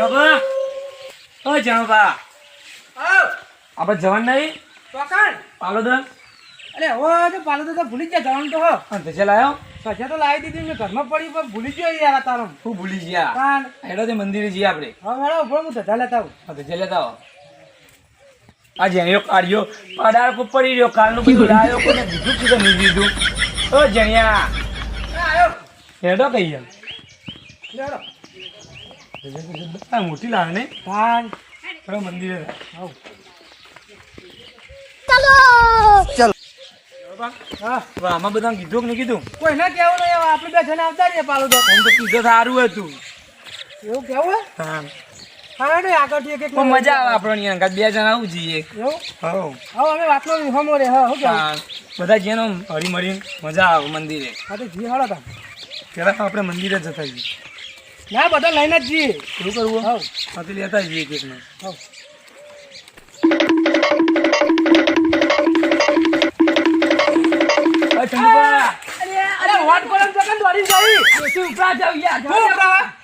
જણોબા ઓ જણોબા આપણે જવાન નહીં? પાલોદર અરે હવે તો પાલો તો ભૂલી જ ગયા જવાનું તો હો. અને લાયો. સજા તો લાવી દીધી મેં ઘરમાં પડી પણ ભૂલી ગયો યાર તારો. હું ભૂલી ગયા. કાન હેડો તે મંદિરે જઈએ આપણે. ઊભો હું ધજા લેતા આવું. હા લેતા આવો. આ જેણિયો કાઢ્યો. પાડાળ પર પડી રહ્યો કાલનું બધું લાયો કોને દીધું કીધું નહીં દીધું? ઓ જણિયા. હેડો કહીએ આ મોટી લાવે ને? હેડો મંદિરે. આવ. હા. હવે આમાં બધા કીધું કે કીધું? કોઈ ના કેવું નહીં આપણે બે જણા આવતા રહીએ પાલો તો. તો કીધું સારું હતું. એવું કેવું હા? હા. ને આગળથી એક એક મજા આવે આપણને યાર બે જણા આવું જઈએ. એવું? હો. હવે અમે વાતનો હમો રે હા હા, બધા જેનો હરી મરીને મજા આવે મંદિરે. હા તો જી હાલો તા પેલા આપણે મંદિરે જતા જઈએ. ના બધા લઈને જ જઈએ. શું કરવું? હવ. હા સાથે લેતા જઈએ એક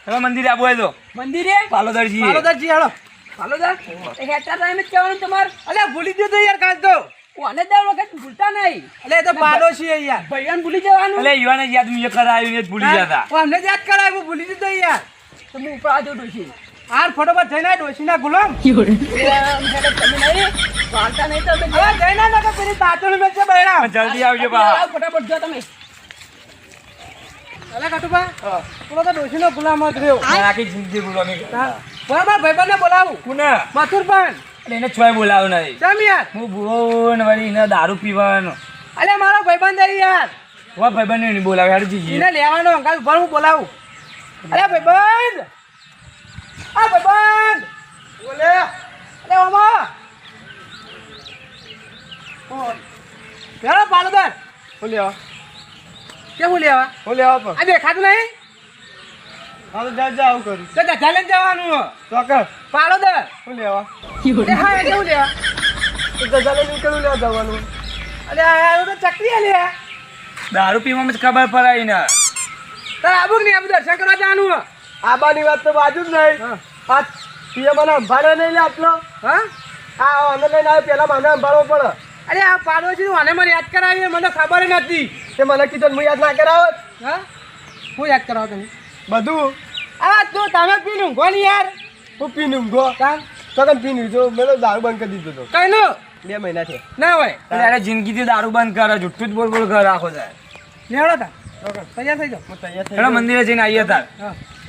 હા મંદિરે આવો તો મંદિરે? પાલોદર જઈએ હાલો. પાલોદર? એ હેઠા જ કહેવાનું તમારે. અલ્યા ભૂલી ગયો તો યાર કાલ તો. કોને દર વખત ભૂલતા નહીં? એટલે એ તો પાડોશી યાર. ભૈયાને ભૂલી જવાનું? એટલે યુવાને યાદ મેં કરાવ્યું જ ભૂલી જતા. અમને યાદ કરાવ્યું ભૂલી દીધો યાર. તો હું ઉપર આજો ડોશી. હાર ફટોફટ જઈને આ ડોશીના ગુલામ. વાળતા નહીં તો જઈને ના. તો પેલી તાતણ મેં છે બૈરા જલ્દી આવજો બા. ફટાફટ જો તમે. અલે કટુબા પેલો તો ડોશીનો ગુલામ જ રહ્યો. આખી જિંદગી બોલવાની બરાબર બરાબર ભાઈબંધને બોલાવું. કુને? મથુરભાઈ. એટલે એને છોય બોલાવું નહીં. જમ યાર? હું ભૂવો ને વળી એને દારૂ પીવાનો. અલે મારો ભાઈબંધ હે યાર. વા ભાઈ બને બોલાવે જી જી એને લેવાનો અંગાલ ઉપર હું બોલાવું. અરે ભાઈબંધ! આ ભાઈબંધ! બોલે. અરે ઓમા! ઓ પેલો પાલદર બોલ્યો લેવા કેવું લેવા? હું લેવા પણ. આ દેખાતું નહીં? હા તો જા જા આવું કરું તો ધજા લઈને જવાનું હો. પાડો દે. શું લેવા? હા એ કેવું લેવા? તો ગજા લઈને કેવું લેવા જવાનું? અરે આ આ તો ચકરી લે. દારૂ પીવામાં જ ખબર પડાય ને. તાર આબુક નહીં આબુ દર્શન કરવા જવાનું. આબાની વાત તો બાજુ જ નહીં. હા. આ પિયે મને અંભાળે નહીં લે આટલો. હા? આ મને લઈને આવ્યો પેલા મને અંભાળવો પડે. અરે આ પાડોશી મને મને યાદ કરાવી મને ખબર નથી. તે મને કીધું હું યાદ ના કરાવત. હા? હું યાદ કરાવો તમે બધું. આ તો તમે પીને ઊંઘો ને યાર. હું પીને ઊંઘો? કામ ચોકન પીને જો મેં તો દારૂ બંધ કરી દીધો કઈ નો બે મહિના છે ના હોય. ત્યારે જિંદગીથી દારૂ બંધ કરે જુઠ્ઠું જ બોલ બોલ ઘર આખો જાય. લેવડો તા તૈયાર થઈ જાઓ. તૈયાર થઈ મંદિરે જઈને આવીએ તાર.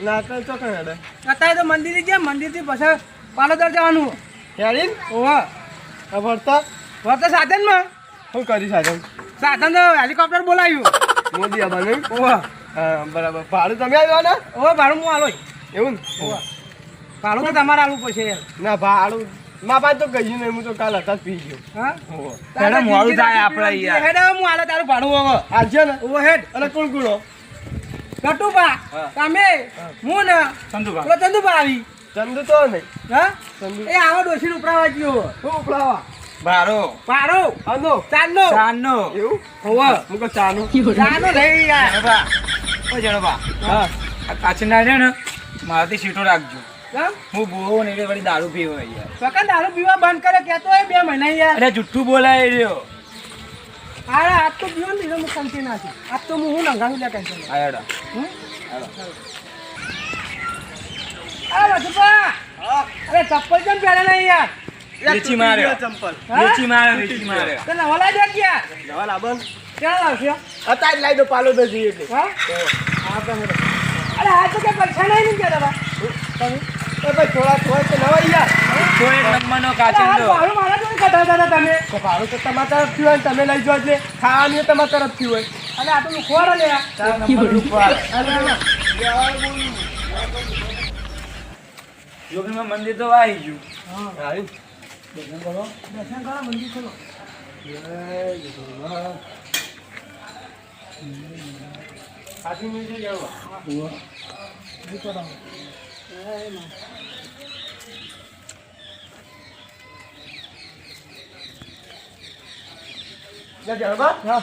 ના તો અત્યારે તો મંદિરે ગયા મંદિરથી પછી પાલોદર જવાનું. હેડીન? ઓહો. આ ભરતા વર્ત સાધનમાં? શું કરી સાધન? સાધન તો હેલિકોપ્ટર બોલાવ્યું. મોદી હા બરાબર. ભાડું તમે આવ્યા ને ઓહો ભાડું હું આલો એવું ને? ભાડું તો તમારે આલવું પડશે. ના ભાડું. મા પાસે તો કહ્યું નહીં હું તો કાલ હતા પી ગયો. હા? હેડો મોડું થાય આપણે યાર. હેડ હવે હું આલે તારું ભાડું હવે. આજે ને? ઓ હેડ. અને કોણ કોણ કટુબા તમે હું ને. ચંદુભા. પેલો ચંદુબા આવી. ચંદુ તો નહીં. હા? ચંદુ. એ આવો ડોસી ઉપરાવા ગયો શું ઉપરાવા? બારો પાડો આનો. ચાંદનો. ચાંદનો. એવું? હોવા. મુકો કહું ચાનું લઈ યાર ઓ જણોબા હા. આ કાચના છે ને મારાથી સીટો રાખજો. હું બહુ ને એટલે વળી દારૂ પીવો યાર. સકન દારૂ પીવા બંધ કરે કેતો હોય બે મહિના યાર. અરે જુઠ્ઠું બોલાય રહ્યો. અરે આજ તો પીવો ને હું કંટી નાખી. આજ તો હું હું નંગાવી લે ટેન્શન આ હેડો. અરે રાજુભા. અરે ચપ્પલ કેમ પહેરે નહીં યાર? વેચી માર્યો ચંપલ? વેચી માર્યો વેચી માર્યો તો નવા દે ક્યાં? જવા લાબન ક્યાં લાવશો? અત્યારે જ લાવી દો પાલો તો જઈએ એટલે. હા? હા તો. અરે આ તો કે પૈસા નહીં કે કહેતા તમે? એ ભાઈ થોડા થોડા તો નવા યાર. તો એક નંબરનો કાચંડો ભાડું મારા જોડે કઢાવતા હતા તમે. તો ભાડું તો તમારા તરફથી હોય તમે લઈ જાઓ એટલે ખાવાની તમારા તરફથી હોય. અને આ તો હું ખોડો લે આ. મંદિર તો આવી ગયું. હા. એ. દર્શન કરો મંદિર ખોલો ખાસી મીઠી જવા. લે જળબા. હા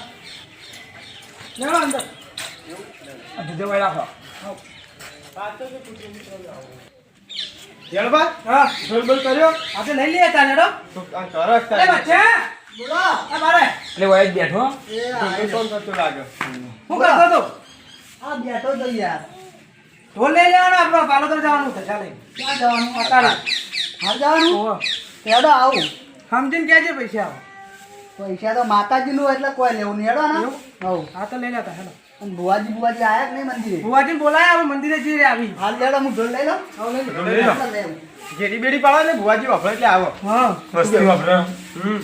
લેવા અંદર વાળી રાખો આ તો શું પૂછ્યું? હેડબા હા. જળબલ કર્યો? આજે લઈ લઈએ તા નડો. તો તા એ બચ્ચા બોલો આ મારે. એટલે વાય બેઠો. એ આ કોણ કરતો લાગ્યો હું કરતો તો આ બેઠો તો યાર. ઢોલ લઈ લેવાનો આપણો પાલોતર જવાનું છે ચાલે. ક્યાં જવાનું? અતારે હાલ જવાનું? હો હેડો આવું. સમજીને કહેજે પૈસા. પૈસા તો માતાજીનું એટલે કોઈ લેવું. નહીં હેડો ને? એવું? આ હા તો લઈ લેતા હેડો બુવાજી બુવાજી આયા કે નહીં મંદિરે? બુવાજી બોલાયા હવે મંદિરે જઈ રહ્યા આવી. હાલ લેડો હું ઢોલ લઈ લઉં. આવો લઈ લઉં. ઘેરી બેડી પાડો ને ભુવાજી વાપરે એટલે આવો. હા. વસ્તુ વાપરો. હમ.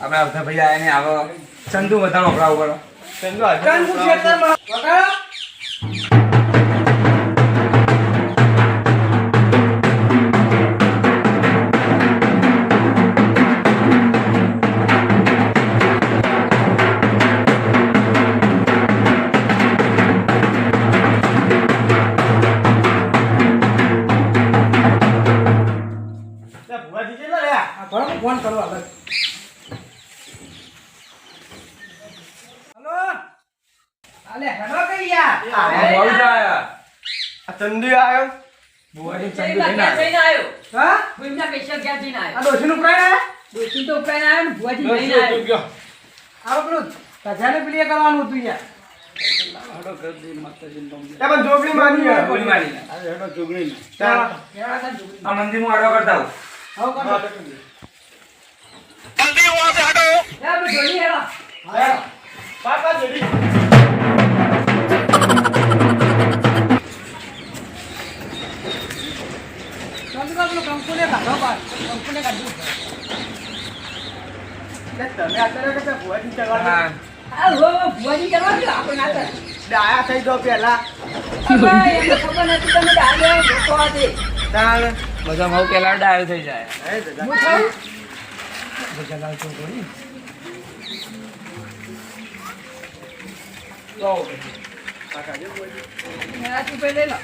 આપણે આવતા ભાઈ આયા ને આવો. ચંદુ બધા વપરાવ ચંદુ હું ખેતરમાં વગાડો. આ ફોન કરો અલગ હલો? અલે હેડો કઈ યાર. આ આ ચંદુ આવ્યો બુવાજી ચંદુ લઈને આવ્યો હા? ભૂમિના પૈસા ક્યાં જઈને આ આવ્યો ડોશીનું પ્રાણ આયા? ડોશી તો પ્રાણ આવ્યો ને ભુવાજી જઈને આવ્યો આવો પેલું તજાને પેલી કરવાનું હતું યાર એ પણ જોગણી માની યાર. મારી ચાલ. આ મંદિરમાં આડો કરતા હું આવો હા, કરજો. લે આપણે જોડી હેડો પાપા જોડી ચાલુ કર પેલું કંકુને કાઢો બહાર. કંકુને કાઢી. લે, તમે અત્યારે કરતા ભુવાજી ચડવા દો. હા. હો ભુવાજી કરવા દો આપણે ના ડાયા થઈ આજે તાણ બધા બહુ પેલા ડાયો થઈ જાય હે દાદા. હું થયું મેરાથી પહેલે લો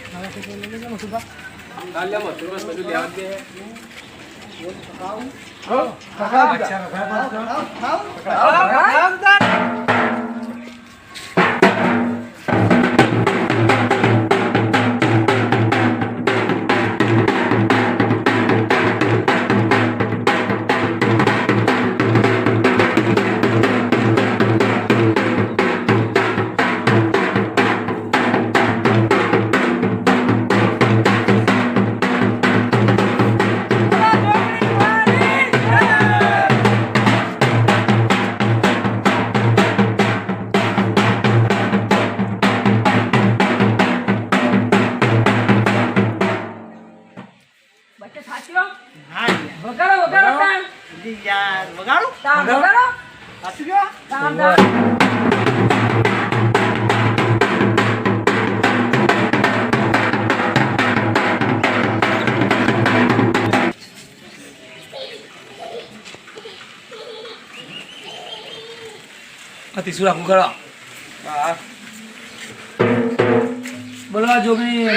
કાકા બીજા. ખાવ, ખાવ. વગાડો વગાડો તાન જી યાર વગાડું તાન વગાડો સાચું કયો તાન તાન આ ત્રીસું રાખું કરો હા. બોલવા જોગણી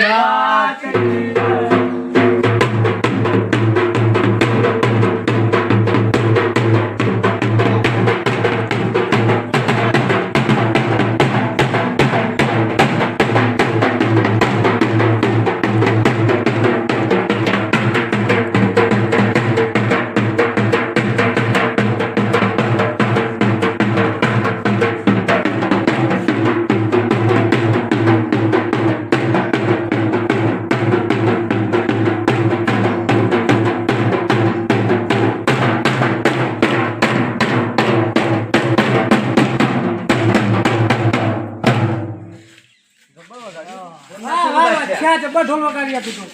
જબ્બર ઢોલ વગાડી આપ્યું તું.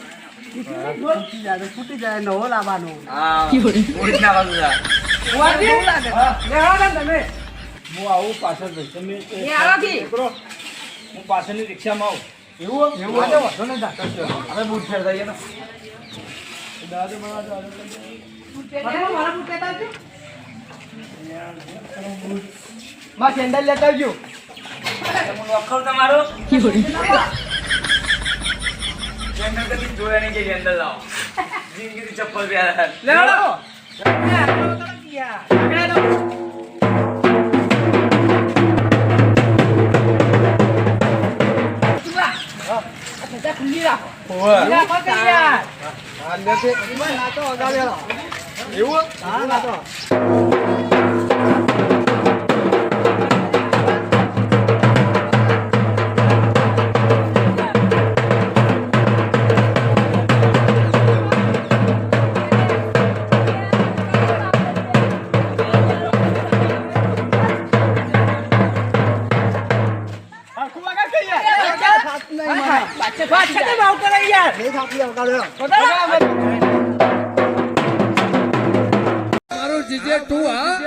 છૂટી જાય નવો લાવવાનો હા ના ને આવું પાછળ તમે હું પાછળની રિક્ષામાં આવું. એવું એવું વાંધો વાંધો હવે બૂટ ફેર થઈએ ને મારા મારા બૂટ કહેતા આવજો. માં સેન્ડલ લેતા આવજો. તમારો જેન્ડર કદી જોયા નહીં કે જેન્ડર લાવો જિંદગીથી ચપ્પલ પહેર્યા લેવાડો. લે, આટલો બધો નથી યાર. વગાડી દો. તું આ આ ધજા ખુલ્લી રાખો લે, આપો કે યાર. અંદરથી નાચો વગાડેલો એવું થાતું નહીં મને પાછે પાછે ભાવ કરે જીજે ટુ હા?